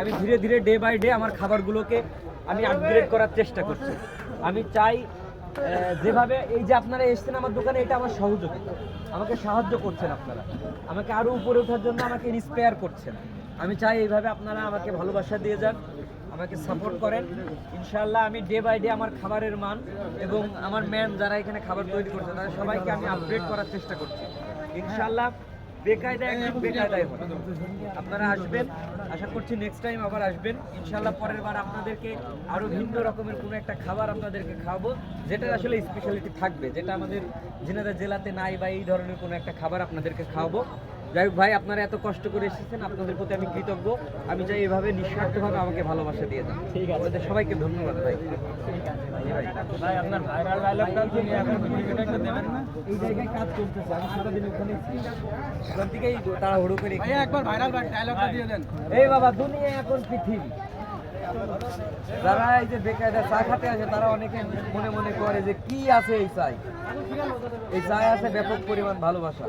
আমি ধীরে ধীরে ডে বাই ডে আমার খাবারগুলোকে আমি আপগ্রেড করার চেষ্টা করছি। আমি চাই যেভাবে এই যে আপনারা এসছেন আমার দোকানে, এটা আমার সহযোগিতা আমাকে সাহায্য করছেন আপনারা। আমাকে আরও উপরে ওঠার জন্য আমাকে ইন্সপায়ার করছেন। আমি চাই এইভাবে আপনারা আমাকে ভালোবাসা দিয়ে যান, আমাকে সাপোর্ট করেন। ইনশাআল্লাহ আমি ডে বাই ডে আমার খাবারের মান এবং আমার ম্যান যারা এখানে খাবার তৈরি করছে তাদের সবাইকে আমি আপগ্রেড করার চেষ্টা করছি। ইনশাআল্লাহ বেকায়দায় একদম বেকায়দায় হবে আপনারা আসবেন আশা করছি নেক্সট টাইম আবার আসবেন। ইনশাল্লাহ পরের বার আপনাদেরকে আরও ভিন্ন রকমের কোনো একটা খাবার আপনাদেরকে খাওয়াবো যেটা আসলে স্পেশালিটি থাকবে যেটা আমাদের ঝিনাইদহ জেলাতে নাই বা এই ধরনের কোনো একটা খাবার আপনাদেরকে খাওয়াবো। যাই ভাই আপনারা এত কষ্ট করে এসেছেন আপনাদের প্রতি আমি কৃতজ্ঞ। আমি চাই এভাবে নিঃস্বার্থভাবে আমাকে ভালোবাসা দিয়ে দেন ঠিক আছে। আপনাদের সবাইকে ধন্যবাদ ভাই। ভাই আপনার ভাইরাল ডায়লগটা তিনি এখন ভিডিওটা একটু দেবেন না? এই জায়গায় কাজ করতেছে আমি সারাদিন ওখানে ওখান থেকেই তাড়াহুড়ো করে ভাইয়া একবার ভাইরাল ডায়লগটা দিয়ে দেন। এই বাবা দুনিয়া এখন পৃথিবী। যারা এই যে বেকায়দা চা খাতে আসে তারা অনেকে মনে মনে করে যে কি আছে এই চাই? এই চায় আছে ব্যাপক পরিমাণ ভালোবাসা।